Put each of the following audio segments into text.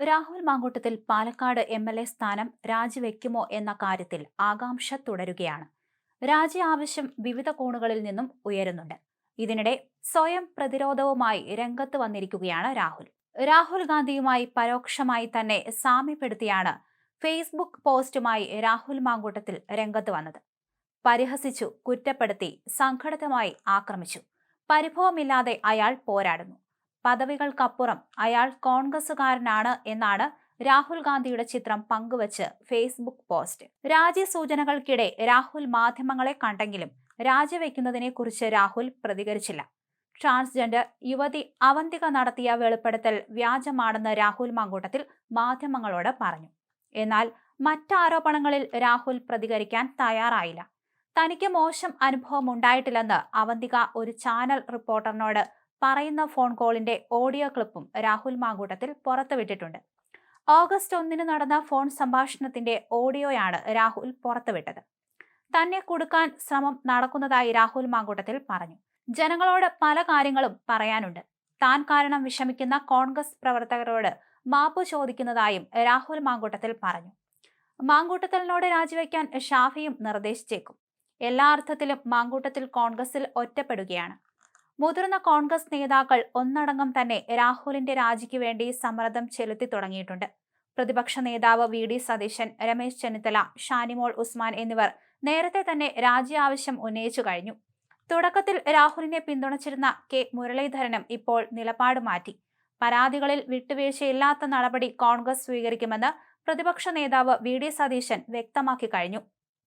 Rahul Mamkootathil Palakkad M L A സ്ഥാനം രാജിവെക്കുമോ എന്ന കാര്യത്തിൽ ആകാംക്ഷ തുടരുകയാണ്. രാജി ആവശ്യം വിവിധ കോണുകളിൽ നിന്നും ഉയരുന്നുണ്ട്. ഇതിനിടെ സ്വയം പ്രതിരോധവുമായി രംഗത്ത് വന്നിരിക്കുകയാണ് രാഹുൽ. രാഹുൽ ഗാന്ധിയുമായി പരോക്ഷമായി തന്നെ സാമ്യപ്പെടുത്തിയാണ് ഫേസ്ബുക്ക് പോസ്റ്റുമായി രാഹുൽ മാങ്കൂട്ടത്തിൽ രംഗത്ത് വന്നത്. പരിഹസിച്ചു കുറ്റപ്പെടുത്തി സംഘടിതമായി ആക്രമിച്ചു. പരിഭവമില്ലാതെ അയാൾ പോരാടുന്നു. പദവികൾക്കപ്പുറം അയാൾ കോൺഗ്രസുകാരനാണ് എന്നാണ് രാഹുൽ ഗാന്ധിയുടെ ചിത്രം പങ്കുവച്ച് ഫേസ്ബുക്ക് പോസ്റ്റ്. രാജ്യസൂചനകൾക്കിടെ രാഹുൽ മാധ്യമങ്ങളെ കണ്ടെങ്കിലും രാജിവെക്കുന്നതിനെക്കുറിച്ച് രാഹുൽ പ്രതികരിച്ചില്ല. ട്രാൻസ്ജെൻഡർ യുവതി അവന്തിക നടത്തിയ വെളിപ്പെടുത്തൽ വ്യാജമാണെന്ന് രാഹുൽ മാങ്കൂട്ടത്തിൽ മാധ്യമങ്ങളോട് പറഞ്ഞു. എന്നാൽ മറ്റാരോപണങ്ങളിൽ രാഹുൽ പ്രതികരിക്കാൻ തയ്യാറായില്ല. തനിക്ക് മോശം അനുഭവം ഉണ്ടായിട്ടില്ലെന്ന് അവന്തിക ഒരു ചാനൽ റിപ്പോർട്ടറിനോട് പറയുന്ന ഫോൺ കോളിന്റെ ഓഡിയോ ക്ലിപ്പും രാഹുൽ മാങ്കൂട്ടത്തിൽ പുറത്തുവിട്ടിട്ടുണ്ട്. ഓഗസ്റ്റ് ഒന്നിന് നടന്ന ഫോൺ സംഭാഷണത്തിന്റെ ഓഡിയോയാണ് രാഹുൽ പുറത്തുവിട്ടത്. തന്നെ കൊടുക്കാൻ ശ്രമം നടക്കുന്നതായി രാഹുൽ മാങ്കൂട്ടത്തിൽ പറഞ്ഞു. ജനങ്ങളോട് പല കാര്യങ്ങളും പറയാനുണ്ട്. താൻ കാരണം വിഷമിക്കുന്ന കോൺഗ്രസ് പ്രവർത്തകരോട് മാപ്പ് ചോദിക്കുന്നതായും രാഹുൽ മാങ്കൂട്ടത്തിൽ പറഞ്ഞു. മാങ്കൂട്ടത്തലിനോട് രാജിവെക്കാൻ ഷാഫിയും നിർദ്ദേശിച്ചേക്കും. എല്ലാ അർത്ഥത്തിലും മാങ്കൂട്ടത്തിൽ കോൺഗ്രസിൽ ഒറ്റപ്പെടുകയാണ്. മുതിർന്ന കോൺഗ്രസ് നേതാക്കൾ ഒന്നടങ്കം തന്നെ രാഹുലിന്റെ രാജിക്ക് വേണ്ടി സമ്മർദ്ദം ചെലുത്തി തുടങ്ങിയിട്ടുണ്ട്. പ്രതിപക്ഷ നേതാവ് വി. ഡി. സതീശൻ രമേശ് ചെന്നിത്തല ഷാനിമോൾ ഉസ്മാൻ എന്നിവർ നേരത്തെ തന്നെ രാജി ആവശ്യം ഉന്നയിച്ചു കഴിഞ്ഞു. തുടക്കത്തിൽ രാഹുലിനെ പിന്തുണച്ചിരുന്ന കെ. മുരളീധരനും ഇപ്പോൾ നിലപാട് മാറ്റി. പരാതികളിൽ വിട്ടുവീഴ്ചയില്ലാത്ത നടപടി കോൺഗ്രസ് സ്വീകരിക്കുമെന്ന് പ്രതിപക്ഷ നേതാവ് വി. ഡി. സതീശൻ വ്യക്തമാക്കി കഴിഞ്ഞു.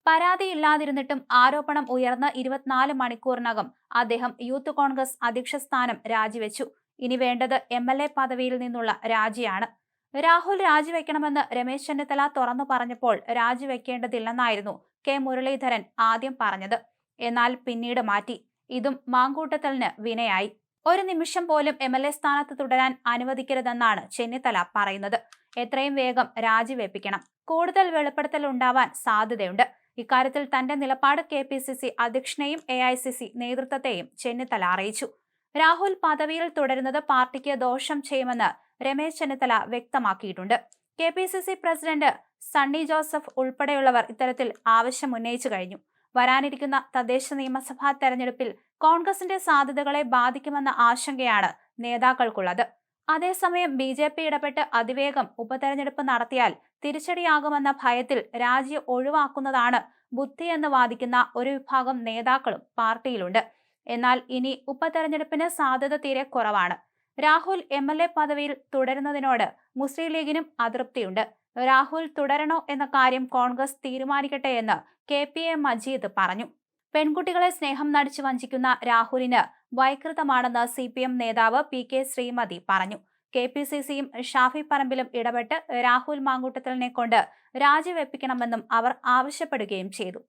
പരാതിയില്ലാതിരുന്നിട്ടും ആരോപണം ഉയർന്ന ഇരുപത്തിനാല് മണിക്കൂറിനകം അദ്ദേഹം യൂത്ത് കോൺഗ്രസ് അധ്യക്ഷ സ്ഥാനം രാജിവെച്ചു. ഇനി വേണ്ടത് എം എൽ എ പദവിയിൽ നിന്നുള്ള രാജിയാണ്. രാഹുൽ രാജിവെക്കണമെന്ന് രമേശ് ചെന്നിത്തല തുറന്നു പറഞ്ഞപ്പോൾ രാജിവെക്കേണ്ടതില്ലെന്നായിരുന്നു കെ മുരളീധരൻ ആദ്യം പറഞ്ഞത്. എന്നാൽ പിന്നീട് മാറ്റി. ഇതും മാങ്കൂട്ടത്തലിന് വിനയായി. ഒരു നിമിഷം പോലും എം എൽ എ സ്ഥാനത്ത് തുടരാൻ അനുവദിക്കരുതെന്നാണ് ചെന്നിത്തല പറയുന്നത്. എത്രയും വേഗം രാജിവെപ്പിക്കണം. കൂടുതൽ വെളിപ്പെടുത്തൽ ഉണ്ടാവാൻ സാധ്യതയുണ്ട്. ഇക്കാര്യത്തിൽ തന്റെ നിലപാട് കെ പി സി സി അധ്യക്ഷനെയും എ ഐ സി സി നേതൃത്വത്തെയും ചെന്നിത്തല അറിയിച്ചു. രാഹുൽ പദവിയിൽ തുടരുന്നത് പാർട്ടിക്ക് ദോഷം ചെയ്യുമെന്ന് രമേശ് ചെന്നിത്തല വ്യക്തമാക്കിയിട്ടുണ്ട്. K P C C president Sunny Joseph ഉൾപ്പെടെയുള്ളവർ ഇത്തരത്തിൽ ആവശ്യം ഉന്നയിച്ചു കഴിഞ്ഞു. വരാനിരിക്കുന്ന തദ്ദേശ നിയമസഭാ തെരഞ്ഞെടുപ്പിൽ കോൺഗ്രസിന്റെ സാധ്യതകളെ ബാധിക്കുമെന്ന ആശങ്കയാണ് നേതാക്കൾക്കുള്ളത്. അതേസമയം ബി ജെ പി ഇടപെട്ട് അതിവേഗം ഉപതെരഞ്ഞെടുപ്പ് നടത്തിയാൽ തിരിച്ചടിയാകുമെന്ന ഭയത്തിൽ രാജി ഒഴിവാക്കുന്നതാണ് ബുദ്ധിയെന്ന് വാദിക്കുന്ന ഒരു വിഭാഗം നേതാക്കളും പാർട്ടിയിലുണ്ട്. എന്നാൽ ഇനി ഉപതെരഞ്ഞെടുപ്പിന് സാധ്യത തീരെ കുറവാണ്. രാഹുൽ എം എൽ എ പദവിയിൽ തുടരുന്നതിനോട് മുസ്ലിം ലീഗിനും അതൃപ്തിയുണ്ട്. രാഹുൽ തുടരണോ എന്ന കാര്യം കോൺഗ്രസ് തീരുമാനിക്കട്ടെ എന്ന് കെ പി എ മജീദ് പറഞ്ഞു. പെൺകുട്ടികളെ സ്നേഹം നടിച്ചു വഞ്ചിക്കുന്ന രാഹുലിന് വൈകൃതമാണെന്ന് സി പി എം നേതാവ് പി കെ ശ്രീമതി പറഞ്ഞു. കെ പി സി സിയും ഷാഫി പറമ്പിലും ഇടപെട്ട് രാഹുൽ മാങ്കൂട്ടത്തലിനെ കൊണ്ട് രാജിവെപ്പിക്കണമെന്നും അവർ ആവശ്യപ്പെടുകയും ചെയ്തു.